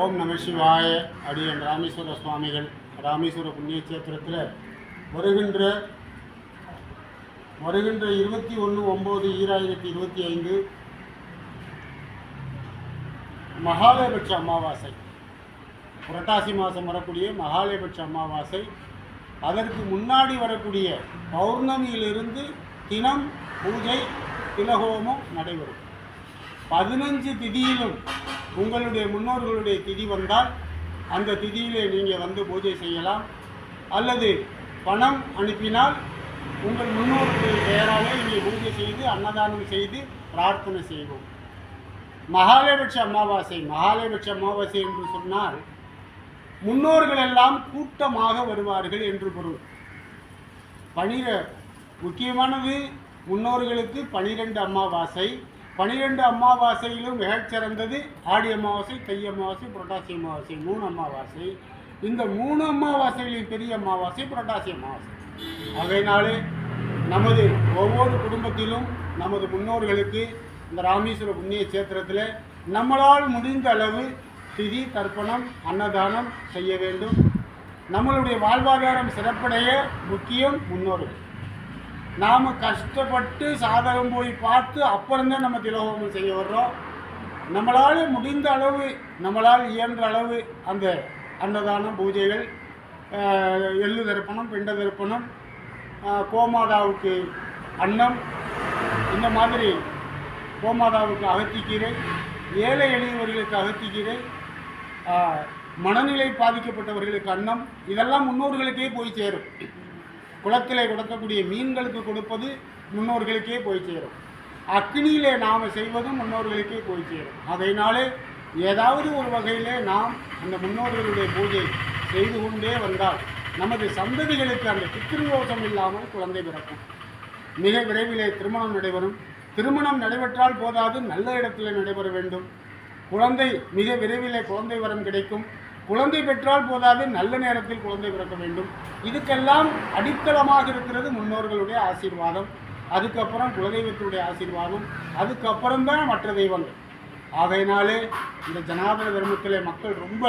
ஓம் நம சிவாய அடியன் ராமேஸ்வர சுவாமிகள் ராமேஸ்வர புண்ணியக்ஷேத்திரத்தில் வருகின்ற வருகின்ற இருபத்தி ஒன்று ஒம்பது ஈராயிரத்தி இருபத்தி ஐந்து மகாலயபட்ச அமாவாசை. புரட்டாசி மாதம் வரக்கூடிய மகாலயபட்ச அமாவாசை. அதற்கு முன்னாடி வரக்கூடிய பௌர்ணமியிலிருந்து தினம் பூஜை திலகோமம் நடைபெறும். பதினஞ்சு திதியிலும் உங்களுடைய முன்னோர்களுடைய திதி வந்தால் அந்த திதியிலே நீங்கள் வந்து பூஜை செய்யலாம். அல்லது பணம் அனுப்பினால் உங்கள் முன்னோர்களுடைய பெயராலே நீங்கள் பூஜை செய்து அன்னதானம் செய்து பிரார்த்தனை செய்வோம். மகாலயபட்ச அமாவாசை மகாலயபட்ச அமாவாசை என்று சொன்னால் முன்னோர்கள் எல்லாம் கூட்டமாக வருவார்கள் என்று பொருள். பனிர முக்கியமானது முன்னோர்களுக்கு பனிரெண்டு அமாவாசை பனிரெண்டு அமாவாசையிலும் மிகச்சிறந்தது ஆடி அமாவாசை தை அமாவாசை புரட்டாசி அமாவாசை மூணு அமாவாசை. இந்த மூணு அமாவாசைகளின் பெரிய அமாவாசை புரட்டாசி அமாவாசை. ஆகையினாலே நமது ஒவ்வொரு குடும்பத்திலும் நமது முன்னோர்களுக்கு இந்த ராமேஸ்வர புண்ணிய சேத்திரத்தில் நம்மளால் முடிந்த அளவு திதி தர்ப்பணம் அன்னதானம் செய்ய வேண்டும். நம்மளுடைய வாழ்வாதாரம் சிறப்படைய முக்கியம் முன்னோர்கள். நாம் கஷ்டப்பட்டு சாதகம் போய் பார்த்து அப்புறம்தான் நம்ம திலோகமம் செய்ய வர்றோம். நம்மளால் முடிந்த அளவு நம்மளால் இயன்ற அளவு அந்த அன்னதானம் பூஜைகள் எள்ளு தர்ப்பணம் பிண்ட தர்ப்பணம் கோமாதாவுக்கு அன்னம் இந்த மாதிரி கோமாதாவுக்கு அகத்திக்கீரை ஏழை எளியவர்களுக்கு அகத்திக்கீரை மனநிலை பாதிக்கப்பட்டவர்களுக்கு அன்னம் இதெல்லாம் முன்னோர்களுக்கே போய் சேரும். குளத்திலே கொடுக்கக்கூடிய மீன்களுக்கு கொடுப்பது முன்னோர்களுக்கே போய் சேரும். அக்னியிலே நாம் செய்வதும் முன்னோர்களுக்கே போய் சேரும். அதனாலே ஏதாவது ஒரு வகையிலே நாம் அந்த முன்னோர்களுடைய பூஜை செய்து கொண்டே வந்தால் நமது சந்ததிகளுக்கு அந்த பித்ருதோஷம் இல்லாமல் குழந்தை பிறக்கும். மிக விரைவிலே திருமணம் நடைபெறும். திருமணம் நடைபெற்றால் போதாது நல்ல இடத்தில் நடைபெற வேண்டும். குழந்தை மிக விரைவிலே குழந்தை வரம் கிடைக்கும். குழந்தை பெற்றால் போதாது நல்ல நேரத்தில் குழந்தை பிறக்க வேண்டும். இதுக்கெல்லாம் அடித்தளமாக இருக்கிறது முன்னோர்களுடைய ஆசீர்வாதம். அதுக்கப்புறம் குலதெய்வத்தினுடைய ஆசீர்வாதம். அதுக்கப்புறம் தான் மற்ற தெய்வங்கள். ஆகையினாலே இந்த ஜனாதன தர்மத்தில் மக்கள் ரொம்ப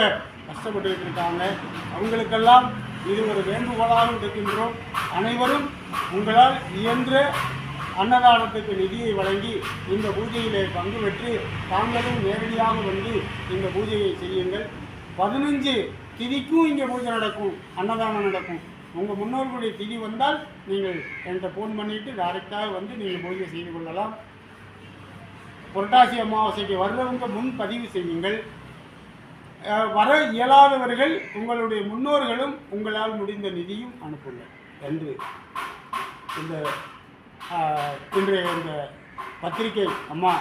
கஷ்டப்பட்டு இருக்காங்க அவங்களுக்கெல்லாம் இது ஒரு வேண்டுகோளாக இருக்கின்றோம். அனைவரும் உங்களால் இயன்ற அன்னதானத்துக்கு நிதியை வழங்கி இந்த பூஜையிலே பங்கு பெற்று தாங்களும் நேரடியாக வந்து இந்த பூஜையை செய்யுங்கள். பதினஞ்சு திதிக்கும் இங்கே பூஜை நடக்கும் அன்னதானம் நடக்கும். உங்கள் முன்னோர்களுடைய திதி வந்தால் நீங்கள் என்கிட்ட ஃபோன் பண்ணிவிட்டு டைரெக்டாக வந்து நீங்கள் பூஜை செய்து கொள்ளலாம். புரட்டாசி அமாவாசைக்கு வர்றவங்க முன் பதிவு செய்யுங்கள். வர இயலாதவர்கள் உங்களுடைய முன்னோர்களும் உங்களால் முடிந்த நிதியும் அனுப்புங்கள். என்று இந்த இன்றைய இந்த பத்திரிகை அம்மா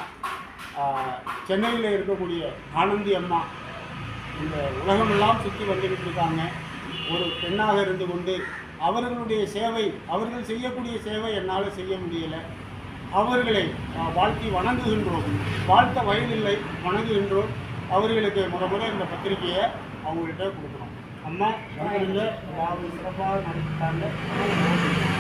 சென்னையில் இருக்கக்கூடிய ஆனந்தி அம்மா இந்த உலகமெல்லாம் சுற்றி வந்துக்கிட்டு இருக்காங்க ஒரு பெண்ணாக இருந்து கொண்டு அவர்களுடைய சேவை அவர்கள் செய்யக்கூடிய சேவை என்னால் செய்ய முடியலை. அவர்களை வாழ்த்தி வணங்குகின்றோம். வாழ்த்த வயதில்லை வணங்குகின்றோம். அவர்களுக்கு முறை முறை இந்த பத்திரிகையை அவங்கள்ட்ட கொடுக்குறோம் அம்மா சிறப்பாக நடத்திட்டாங்க